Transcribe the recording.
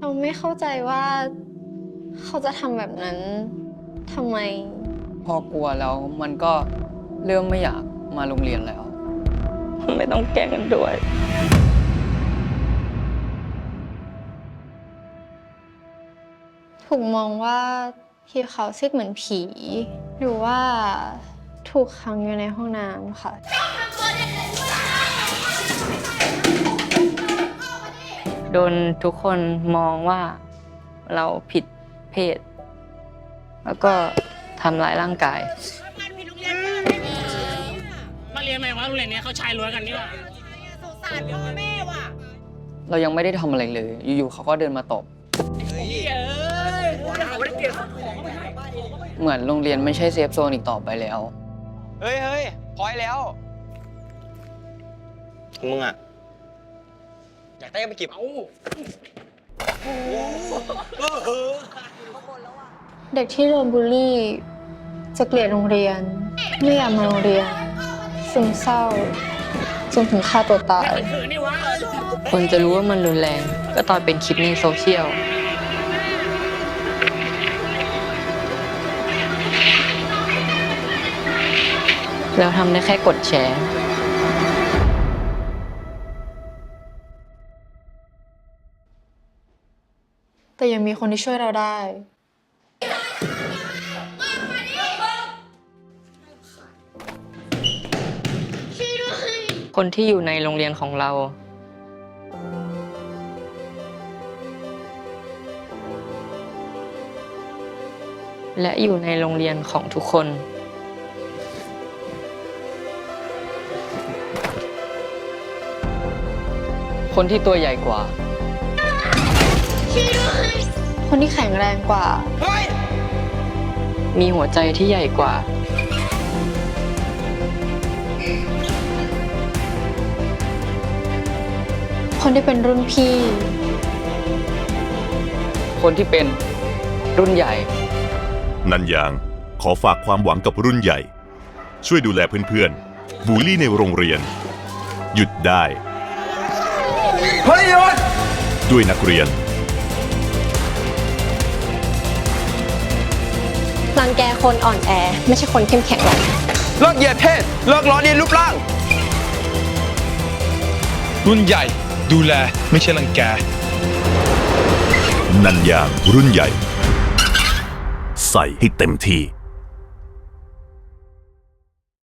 เราไม่เข้าใจว่าเขาจะทำแบบนั้นทำไม พอกลัวแล้วมันก็เริ่มไม่อยากมาโรงเรียนแล้วไม่ต้องแกล้งกันด้วย ถูกมองว่าพี่เขาซิกเหมือนผี หรือว่าถูกขังอยู่ในห้องน้ำค่ะ ดนทุกคนมองว่าเราผิดเพศ แล้วก็ทำร้ายร่างกาย มาเรียนใหม่ว่าโรงเรียนเนี้ยเขาชายล้วนกันนี่หว่าเรายังไม่ได้ทำอะไรเลย อยู่ๆเขาก็เดินมาตบเหมือนโรงเรียนไม่ใช่เซฟโซนอีกต่อไปแล้ว เฮ้ยเฮ้ยพอยแล้ว มึงอะ อยากได้ก็ไปเก็บเอาเด็กที่โดนบูลลี่ จะเกลียดโรงเรียน ไม่อยากมาโรงเรียนซึมเศร้าจนถึงฆ่าตัวตายคือนี่วะคนจะรู้ว่ามันรุนแรง ก็ตอนเป็นคลิปในโซเชียลแล้วทำได้แค่กดแชร์ แต่ยังมีคนที่ช่วยเราได้ คนที่อยู่ในโรงเรียนของเรา และอยู่ในโรงเรียนของทุกคน คนที่ตัวใหญ่กว่า คนที่แข็งแรงกว่ามีหัวใจที่ใหญ่กว่า คนที่เป็นรุ่นพี่ คนที่เป็นรุ่นใหญ่ นันยางขอฝากความหวังกับรุ่นใหญ่ ช่วยดูแลเพื่อนๆ บูลลี่ในโรงเรียน หยุดได้ เฮ้ยหยุด ด้วยนักเรียน รังแกคนอ่อนแอ ไม่ใช่คนเข้มแข็งหรอกเลิกเหยียดเพศเลิกล้อเลียนรูปร่าง รุ่นใหญ่ดูแลไม่ใช่รังแก นันยางรุ่นใหญ่ ใส่ให้เต็มที่